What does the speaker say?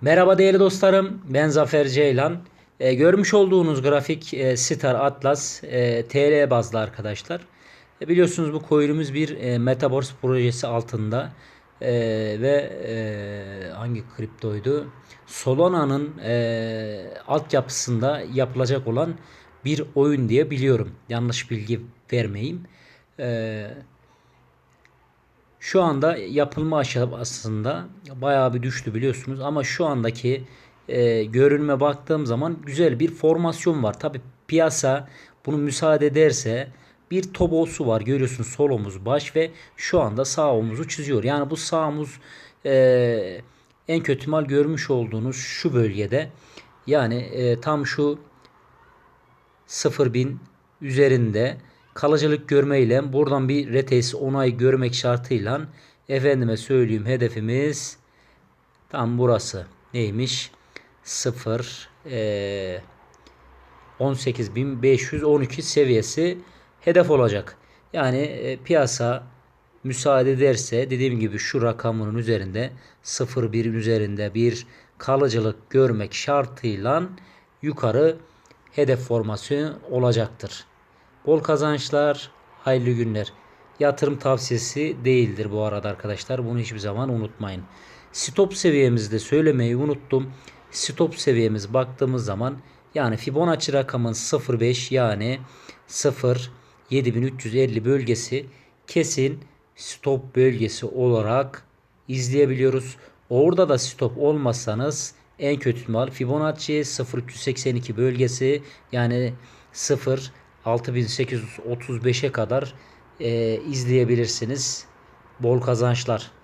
Merhaba değerli dostlarım. Ben Zafer Ceylan. Ee, görmüş olduğunuz grafik e, Star Atlas e, TL bazlı arkadaşlar. E, biliyorsunuz bu coin'imiz bir e, Metaverse projesi altında E, ve e, hangi kriptoydu? Solana'nın e, altyapısında yapılacak olan bir oyun diye biliyorum. Yanlış bilgi vermeyeyim. E, şu anda yapılma aşamasında bayağı bir düştü biliyorsunuz ama şu andaki e, görünme baktığım zaman güzel bir formasyon var. Tabi piyasa bunu müsaade ederse bir tobosu var görüyorsunuz sol omuz baş ve şu anda sağ omuzu çiziyor. Yani bu sağ omuz e, en kötü mal görmüş olduğunuz şu bölgede yani e, tam şu 0.000 üzerinde kalıcılık görmeyle buradan bir retes onay görmek şartıyla efendime söyleyeyim hedefimiz tam burası neymiş 0 eee 18.512 seviyesi hedef olacak. Yani e, piyasa müsaade ederse dediğim gibi şu rakamının üzerinde 0.1'in üzerinde bir kalıcılık görmek şartıyla yukarı hedef formasyonu olacaktır. Bol kazançlar, hayırlı günler. Yatırım tavsiyesi değildir bu arada arkadaşlar. Bunu hiçbir zaman unutmayın. Stop seviyemizde söylemeyi unuttum. Stop seviyemiz baktığımız zaman yani Fibonacci rakamın 0.5 yani 0 7350 bölgesi kesin stop bölgesi olarak izleyebiliyoruz. Orada da stop olmasanız en kötü ihtimal Fibonacci 0382 bölgesi yani 0 6835'e kadar e, izleyebilirsiniz. Bol kazançlar.